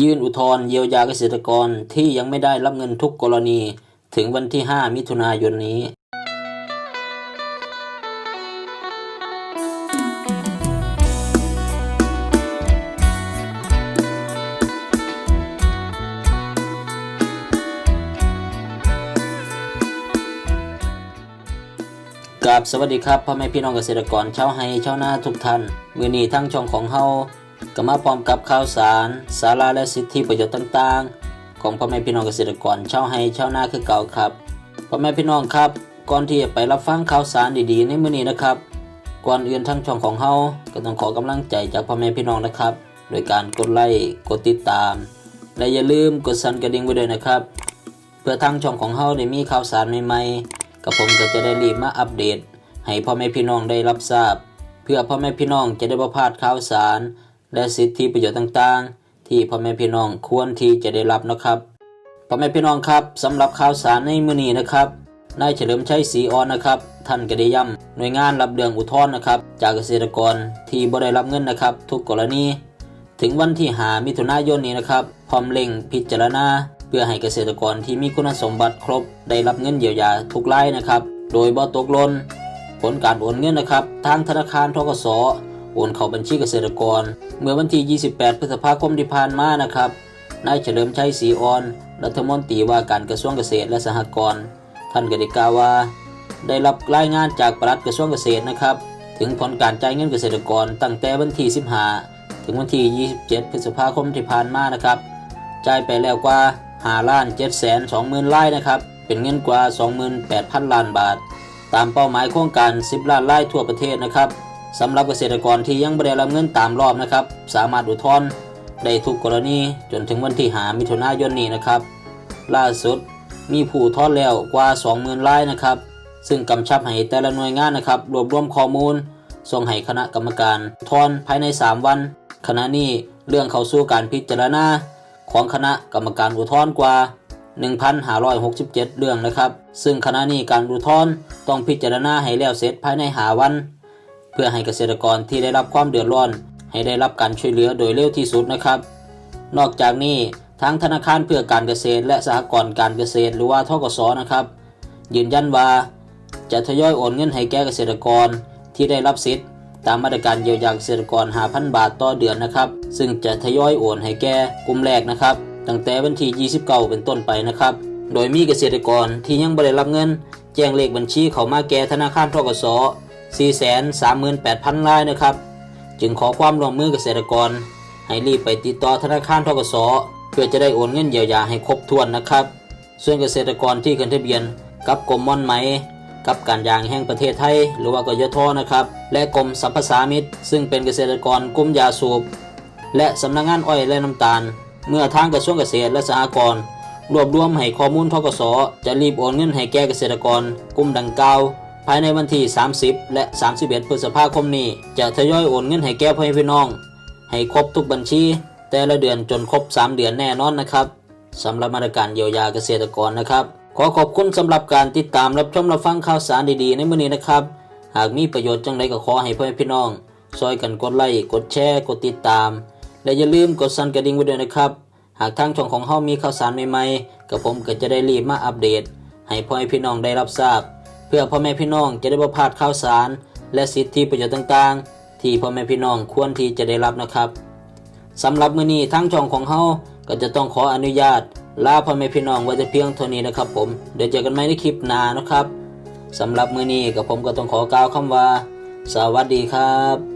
ยื่นอุทธรณ์เยียวยาเกษตรกรที่ยังไม่ได้รับเงินทุกกรณีถึงวันที่ 5 มิถุนายนนี้กับสวัสดีครับพ่อแม่พี่น้องเกษตรกรชาวไฮชาวนาทุกท่าน มือนี้ทั้งช่องของเฮา ก็มาพร้อมกับข่าวสาร สาระและสิทธิประโยชน์ต่างๆ ของพ่อแม่พี่น้องเกษตรกรชาวไฮชาวนาคือเก่าครับพ่อแม่พี่น้องครับ ก่อนที่จะไปรับฟังข่าวสารดีๆ ในมื้อนี้นะครับ ก่อนอื่นทั้งช่องของเฮาก็ต้องขอกำลังใจจากพ่อแม่พี่น้องนะครับ โดยการกดไลค์กดติดตาม และอย่าลืมกดสั่นกระดิ่งไว้ด้วยนะครับ เพื่อทางช่องของเฮาได้มีข่าวสารใหม่ๆกับผมก็จะได้รีบมาอัปเดต ให้พ่อแม่พี่น้องได้รับทราบ เพื่อพ่อแม่พี่น้องจะได้บ่พลาดข่าวสาร และสิทธิประโยชน์ต่างๆ ที่พ่อแม่พี่น้องควรที่จะได้รับนะครับพ่อแม่พี่น้องครับสำหรับข่าวสารในมือนี้นะครับนายเฉลิมชัยศรีอ่อนนะครับ ท่านก็ได้ย้ำหน่วยงานรับเรื่องอุทธรณ์นะครับ จากเกษตรกรที่บ่ได้รับเงินนะครับ ทุกกรณี ถึงวันที่หามิถุนายนนี้นะครับพร้อมเร่งพิจารณา เพื่อให้เกษตรกรที่มีคุณสมบัติครบ ได้รับเงินเยียวยาทุกรายนะครับ โดยบ่ตกหล่นผลการโอนเงินนะครับ ทางธนาคารทกส โอนเข้าบัญชีเกษตรกร เมื่อวันที่ 28 พฤษภาคมที่ผ่านมานะครับ นายเฉลิมชัยศรีอ่อน รัฐมนตรีว่าการกระทรวงเกษตรและสหกรณ์ ท่านก็ได้กาว่า ได้รับรายงานจากปลัดกระทรวงเกษตรนะครับ ถึงผลการจ่ายเงินเกษตรกรตั้งแต่วันที่ 15 ถึงวันที่ 27 พฤษภาคมที่ผ่านมานะครับจ่ายไปแล้วกว่า5ล้าน7 2 0 0 0 0ไรายนะครับ เป็นเงินกว่า 28,000 ล้านบาท ตามเป้าหมายโครงการ 10 ล้านไรายทั่วประเทศนะครับ สำหรับเกษตรกรที่ยังไม่ได้รับเงินตามรอบนะครับ สามารถอุทธรณ์ได้ทุกกรณีจนถึงวันที่หามิถุนายนนี้นะครับ ล่าสุดมีผู้ทธรณ์แล้วกว่า 20,000รายนะครับ ซึ่งกำชับให้แต่ละหน่วยงานนะครับ รวบรวมข้อมูล ส่งให้คณะกรรมการทธรณ์ภายใน 3 วัน ขณะนี้เรื่องเข้าสู่การพิจารณาของคณะกรรมการอุทธรณ์กว่า 1,567 เรื่องนะครับ ซึ่งคณะนี้การอุทธรณ์ต้องพิจารณาให้แล้วเสร็จภายในหาวัน พื่อให้เกษตรกรที่ได้รับความเดือดร้อน ให้ได้รับการช่วยเหลือโดยเร็วที่สุดนะครับ นอกจากนี้ทางธนาคารเพื่อการเกษตร และสหกรณ์การเกษตร หรือว่าทกสนะครับ ยืนยันว่าจะทยอยโอนเงินให้แก่เกษตรกรที่ได้รับสิทธิ์ตามมาตรการเยียวยาเกษตรกร 5,000 บาทต่อเดือนนะครับ ซึ่งจะทยอยโอนให้แก่กลุ่มแรกนะครับ ตั้งแต่วันที่ 29 เป็นต้นไปนะครับ โดยมีเกษตรกรที่ยังไม่ได้รับเงิน แจ้งเลขบัญชีเข้ามาแก่ธนาคารทกส 438,000รายนะครับ จึงขอความร่วมมือเกษตรกร ให้รีบไปติดต่อธนาคารทกสเพื่อจะได้โอนเงินเยียวยาให้ครบถ้วนนะครับ ส่วนเกษตรกรที่ขึ้นทะเบียนกับกรมม่อนไหม กับการยางแห่งประเทศไทย หรือว่ากยทนะครับ และกรมสรรพสามิตซึ่งเป็นเกษตรกรกลุ่มยาสูบ และสำนักงานอ้อยและน้ำตาล เมื่อทางกระทรวงเกษตรและสหกรณ์รวบรวมให้ข้อมูลทกสจะรีบโอนเงินให้แก่เกษตรกรกลุ่มดังกล่าว ภายในวันที่ 30 และ 31 พฤษภาคมนี้ จะทยอยโอนเงินให้แก่พ่อพี่น้อง ให้ครบทุกบัญชี แต่ละเดือนจนครบ 3 เดือนแน่นอนนะครับสำหรับมาตรการเยียวยาเกษตรกรนะครับ ขอขอบคุณสำหรับการติดตามรับชมรับฟังข่าวสารดีๆ ในมื้อนี้นะครับ หากมีประโยชน์จังไดก็ขอให้พ่อพี่น้องช่วยกันกดไลค์กดแชร์กดติดตาม และอย่าลืมกดสั่นกระดิ่งไว้ด้วยนะครับ หากทางช่องของเฮามีข่าวสารใหม่ๆกับผมก็จะได้รีบมาอัปเดต ให้พ่อพี่น้องได้รับทราบ เพื่อพ่อแม่พี่น้องจะได้บ่พลาดข่าวสาร และสิทธิประโยชน์ต่างๆ ที่พ่อแม่พี่น้องควรที่จะได้รับนะครับสำหรับมื้อนี้ทั้งช่องของเฮาก็จะต้องขออนุญาตลาพ่อแม่พี่น้องไว้แต่เพียงเท่านี้นะครับ ผมเดี๋ยวเจอกันใหม่ในคลิปหน้านะครับสำหรับมื้อนี้กับผมก็ต้องขอกล่าวคำว่า สวัสดีครับ